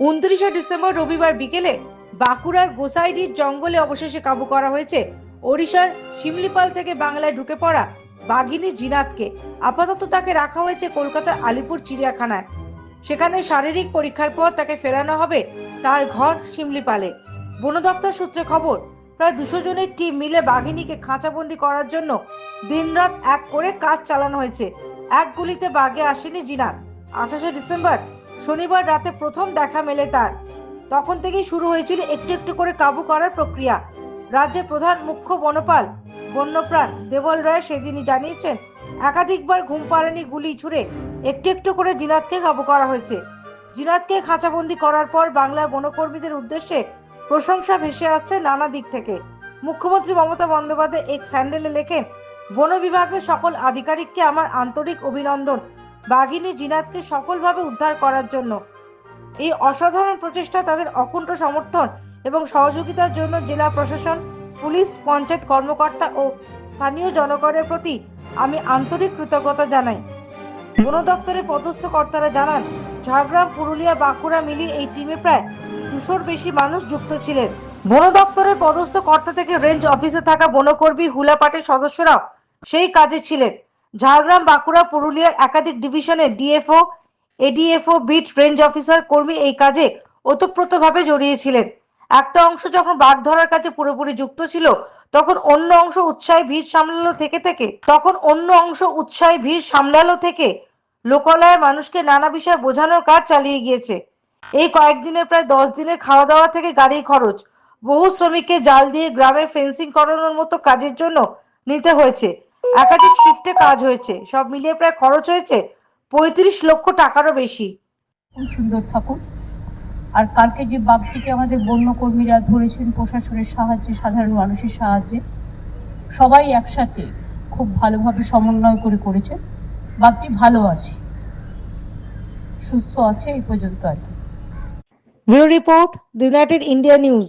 উনত্রিশে ডিসেম্বর রবিবার বিকেলে বাঁকুড়ার গোসাইডির জঙ্গলে অবশেষে কাবু করা হয়েছে। ওড়িশার শিমলিপাল থেকে বাংলায় ঢুকে পড়া বাঘিনী জিনাতকে। আপাতত তাকে রাখা হয়েছে কলকাতার আলিপুর চিড়িয়াখানায়। সেখানে শারীরিক পরীক্ষার পর তাকে ফেরানো হবে তার ঘর শিমলিপালে। বন দপ্তর সূত্রে খবর, প্রায় দুশো জনের টিম মিলে বাঘিনীকে খাঁচাবন্দি করার জন্য দিনরাত এক করে কাজ চালানো হয়েছে। এক গুলিতে বাঘে আসেনি জিনাত। আঠাশে ডিসেম্বর শনিবার রাতে প্রথম দেখা মেলে তার। তখন থেকেই শুরু হয়েছিল একটু একটু করে কাবু করার প্রক্রিয়া। রাজ্যের প্রধান মুখ্য বনপাল, বন্যপ্রাণ দেবল রায় সেদিনই জানিয়েছেন, একাধিকবার ঘুম পাড়ানি গুলি ছুড়ে, একটু একটু করে জিনাতকে কাবু করা হয়েছে। জিনাতকে খাঁচাবন্দি করার পর বাংলার বনকর্মীদের উদ্দেশ্যে প্রশংসা ভেসে আসছে নানা দিক থেকে। মুখ্যমন্ত্রী মমতা বন্দ্যোপাধ্যায় এক স্যান্ডেলে লেখেন, বন বিভাগের সকল আধিকারিককে আমার আন্তরিক অভিনন্দন। বাঘিনী জিনাতকে সফলভাবে উদ্ধার করার জন্য। এই অসাধারণ প্রচেষ্টা তাদের অকুণ্ঠ সমর্থন এবং সহযোগিতার জন্য জেলা প্রশাসন, পুলিশ, পঞ্চায়েত কর্মকর্তা ও স্থানীয় জনগণের প্রতি আমি আন্তরিক কৃতজ্ঞতা জানাই। বন দপ্তরের পদস্থ কর্তারা জানান, ঝাড়গ্রাম, পুরুলিয়া, বাঁকুড়া মিলিয়ে এই টিমে প্রায় দুশোর বেশি মানুষ যুক্ত ছিলেন। বন দপ্তরের পদস্থ কর্তা থেকে রেঞ্জ অফিসে থাকা বনকর্মী, হুলাপাটের সদস্যরাও সেই কাজে ছিলেন। ঝাড়গ্রাম, বাঁকুড়া, পুরুলিয়ার একাধিক ডিভিশনের DFO, ADFO, beat, range officer, কর্মী এই কাজে ওতপ্রোতভাবে জড়িয়েছিলেন। একটা অংশ যখন বাঘ ধরার কাজে পুরোপুরি যুক্ত ছিল, তখন অন্য অংশ উৎসাহে ভিড় সামলানো থেকে থেকে, তখন অন্য অংশ উৎসাহে ভিড় সামলালো থেকে লোকালয়ে মানুষকে নানা বিষয়ে বোঝানোর কাজ চালিয়ে গিয়েছে। এই কয়েকদিনের প্রায় দশ দিনের খাওয়া দাওয়া থেকে গাড়ি খরচ, বহু শ্রমিককে জাল দিয়ে গ্রামে ফেন্সিং করানোর মতো কাজের জন্য নিতে হয়েছে। একাধিক শিফটে কাজ হয়েছে। সব মিলিয়ে প্রায় খরচ হয়েছে পঁয়ত্রিশ লক্ষ টাকারও বেশি। খুব সুন্দর থাকুন আর কালকে যে বাঘটিকে আমাদের বন্যকর্মীরা ধরেছেন প্রশাসনের সাহায্যে সাধারণ মানুষের সাহায্যে সবাই একসাথে খুব ভালোভাবে সমন্বয় করে করেছে। বাঘটি ভালো আছে। সুস্থ আছে এই পর্যন্ত আর কি। Report United India News.